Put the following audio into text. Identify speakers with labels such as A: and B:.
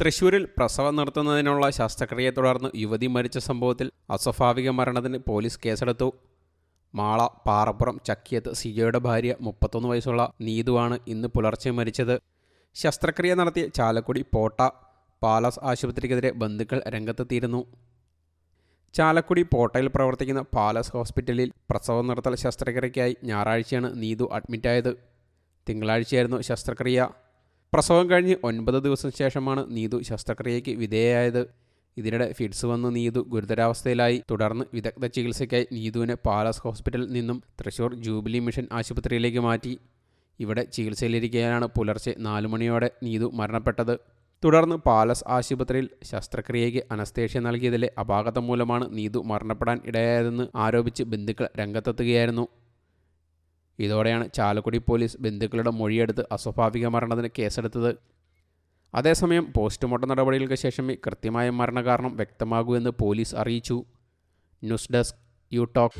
A: തൃശൂരിൽ പ്രസവം നടത്തുന്നതിനുള്ള ശസ്ത്രക്രിയയെ തുടർന്ന് യുവതി മരിച്ച സംഭവത്തിൽ അസ്വാഭാവിക മരണത്തിന് പോലീസ് കേസെടുത്തു. മാള പാറപ്പുറം ചക്കിയത്ത് സിജയുടെ ഭാര്യ മുപ്പത്തൊന്ന് വയസ്സുള്ള നീതുവാണ് ഇന്ന് പുലർച്ചെ മരിച്ചത്. ശസ്ത്രക്രിയ നടത്തിയ ചാലക്കുടി പോട്ട പാലസ് ആശുപത്രിക്കെതിരെ ബന്ധുക്കൾ രംഗത്തെത്തിയിരുന്നു. ചാലക്കുടി പോട്ടയിൽ പ്രവർത്തിക്കുന്ന പാലസ് ഹോസ്പിറ്റലിൽ പ്രസവം നടത്തൽ ശസ്ത്രക്രിയയ്ക്കായി ഞായറാഴ്ചയാണ് നീതു അഡ്മിറ്റായത്. തിങ്കളാഴ്ചയായിരുന്നു ശസ്ത്രക്രിയ. പ്രസവം കഴിഞ്ഞ് ഒൻപത് ദിവസം ശേഷമാണ് നീതു ശസ്ത്രക്രിയയ്ക്ക് വിധേയയായത്. ഇതിനിടെ ഫിറ്റ്സ് വന്ന് നീതു ഗുരുതരാവസ്ഥയിലായി. തുടർന്ന് വിദഗ്ധ ചികിത്സയ്ക്കായി നീതുവിനെ പാലസ് ഹോസ്പിറ്റലിൽ നിന്നും തൃശൂർ ജൂബിലി മിഷൻ ആശുപത്രിയിലേക്ക് മാറ്റി. ഇവിടെ ചികിത്സയിലിരിക്കാനാണ് പുലർച്ചെ നാലു മണിയോടെ നീതു മരണപ്പെട്ടത്. തുടർന്ന് പാലസ് ആശുപത്രിയിൽ ശസ്ത്രക്രിയയ്ക്ക് അനസ്തേഷ്യ നൽകിയതിലെ അപാകത മൂലമാണ് നീതു മരണപ്പെടാൻ ഇടയായതെന്ന് ആരോപിച്ച് ബന്ധുക്കൾ രംഗത്തെത്തുകയായിരുന്നു. ഇതോടെയാണ് ചാലക്കുടി പോലീസ് ബന്ധുക്കളുടെ മൊഴിയെടുത്ത് അസ്വാഭാവിക മരണത്തിന് കേസെടുത്തത്. അതേസമയം പോസ്റ്റ്മോർട്ടം നടപടികൾക്ക് ശേഷം കൃത്യമായ മരണകാരണം വ്യക്തമാകൂ എന്ന് പോലീസ് അറിയിച്ചു. News desk you talk.